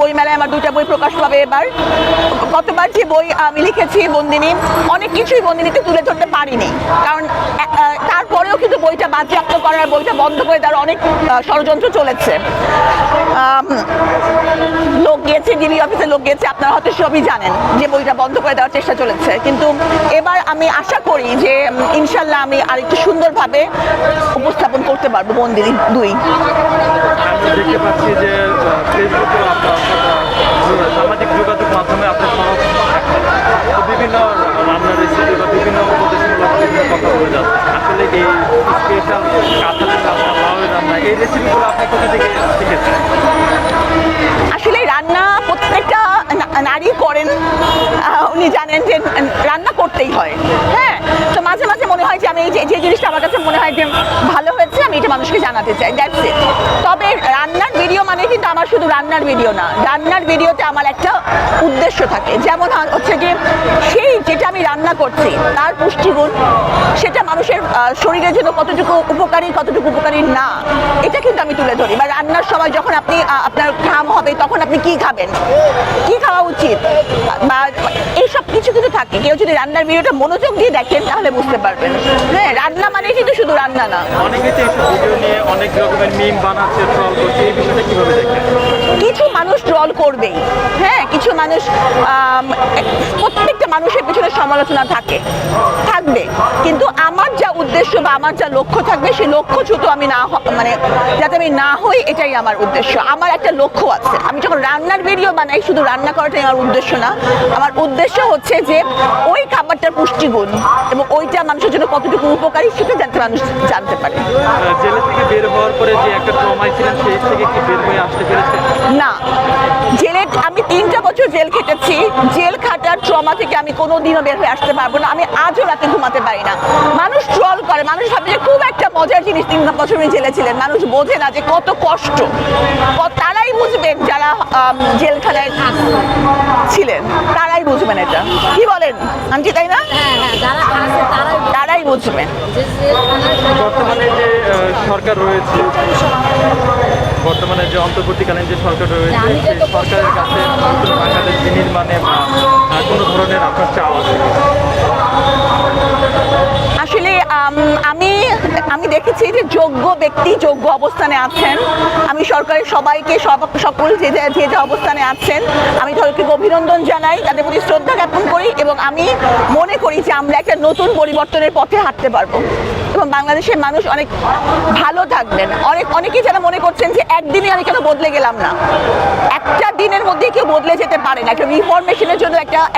বই মেলায় আমার দুইটা বই প্রকাশ পাবে এবার। গতবার যে বই আমি লিখেছি বন্দিনী, অনেক কিছুই বন্দিনীতে তুলে ধরতে পারিনি। কারণ তারপরেও কিন্তু বইটা বাজেয়াপ্ত করার, বইটা বন্ধ করে দেওয়ার অনেক ষড়যন্ত্র চলেছে। লোক গিয়েছে ডিবি অফিসে লোক গিয়েছে, আপনারা হয়তো সবই জানেন যে বইটা বন্ধ করে দেওয়ার চেষ্টা চলেছে। কিন্তু এবার আমি আশা করি যে ইনশাল্লাহ আমি আরেকটু সুন্দরভাবে উপস্থাপন করতে পারব বন্দিনী দুই। দেখতে পাচ্ছি যে ফেসবুকে সামাজিক যোগাযোগ মাধ্যমে আপনার বিভিন্ন রান্নার রেসিপি বা বিভিন্ন উপদেশমূলক বিভিন্ন কথা বলে যাচ্ছে। আসলে এই স্পেশাল কাঁঠালের রান্না লাউয়ের রান্না এই রেসিপিগুলো আপনি কোথা থেকে শিখেছেন? আসলে রান্না প্রত্যেকটা নারী করেন। উনি জানেন যে রান্না করতেই হয়। হ্যাঁ তো মাঝে মাঝে মনে হয় যে আমি এই যে জিনিসটা আমার কাছে মনে হয় যে ভালো হয়েছে, আমি এটা মানুষকে জানাতে চাই দ্যাটস ইট তবে রান্নার ভিডিও মানে কিন্তু আমার শুধু রান্নার ভিডিও না, রান্নার ভিডিওতে আমার একটা উদ্দেশ্য থাকে। যেমন হচ্ছে আমি রান্না করছি, তার পুষ্টিগুণ সেটা মানুষের শরীরের জন্য কতটুকু উপকারী কতটুকু উপকারী না, এটা কিন্তু আমি তুলে ধরি। বা রান্নার সময় যখন আপনি আপনার ঘাম হবে, তখন আপনি কি খাবেন? কি খাওয়া উচিত? বা এইসব কিছু কিছু থাকে। কেউ যদি রান্নার ভিডিওটা মনোযোগ দিয়ে দেখেন, তাহলে বুঝতে পারবেন। হ্যাঁ রান্না মানে কিন্তু শুধু রান্না না। অনেকেই তো ভিডিও নিয়ে অনেক রকমের মিম বানাচ্ছে ট্রল করছে, এই বিষয়টা কীভাবে দেখেন? কিছু মানুষ ট্রল করবেই। হ্যাঁ কিছু মানুষ প্রত্যেকটা মানুষের পিছনে সমালোচনা থাকে, থাকবে। কিন্তু আমার যা উদ্দেশ্য বা আমার যা লক্ষ্য থাকবে সেই লক্ষ্য শুধু আমি না মানে যাতে আমি না হই এটাই আমার উদ্দেশ্য। আমার একটা লক্ষ্য আছে। আমি যখন রান্নার ভিডিও বানাই শুধু রান্না করাটাই আমার উদ্দেশ্য না। আমার উদ্দেশ্য হচ্ছে যে ওই খাবারটার পুষ্টিগুণ এবং ওইটা মানুষের জন্য কতটুকু উপকারী সেটা যাতে মানুষ জানতে পারে। জেলে থেকে বের হওয়ার পরে যে একটা ট্রমায় ছিলেন সেই থেকে কি বের হয়ে আসতে পেরেছেন? না। জেলে আমি তিনটা বছর জেল খেটেছি। জেল খাটার থেকে আমি কোনো দিনও বের হয়ে আসতে পারব না। আমি আজও রাতে ঘুমাতে পারি না। মানুষ ট্রল করে। মানুষ ভাবে যে খুব একটা মজার জিনিস তিন বছর উনি জেলে ছিলেন মানুষ বোঝে না যে কত কষ্ট। তারাই বুঝবেন যারা জেলখানায় ছিলেন। তারাই বুঝবেন এটা। কি বলেন? আন্টি তাই না? হ্যাঁ হ্যাঁ তারাই বুঝবেন বর্তমানে যে সরকার রয়েছে বর্তমানে যে অন্তর্বর্তীকালীন যে সরকার রয়েছে সেই সরকারের কাছে বাংলাদেশ বিনির্মাণে বা কোনো ধরনের আপনার চাওয়া আছে? আসলে দেখেছি যে যোগ্য ব্যক্তি যোগ্য অবস্থানে আছেন। আমি সরকারের সবাইকে, সব- সকল যে যে যে অবস্থানে আছেন, আমি তাদেরকে অভিনন্দন জানাই, তাদের প্রতি শ্রদ্ধা জ্ঞাপন করি এবং আমি মনে করি যে আমরা একটা নতুন পরিবর্তনের পথে হাঁটতে পারব। এবং বাংলাদেশের মানুষ অনেক ভালো থাকবেন। অনেক অনেকেই যারা মনে করছেন যে একদিনে আমি কেন বদলে গেলাম না। একটা দিনের মধ্যে কেউ বদলে যেতে পারে না। একটা রিফরমেশনের জন্য একটা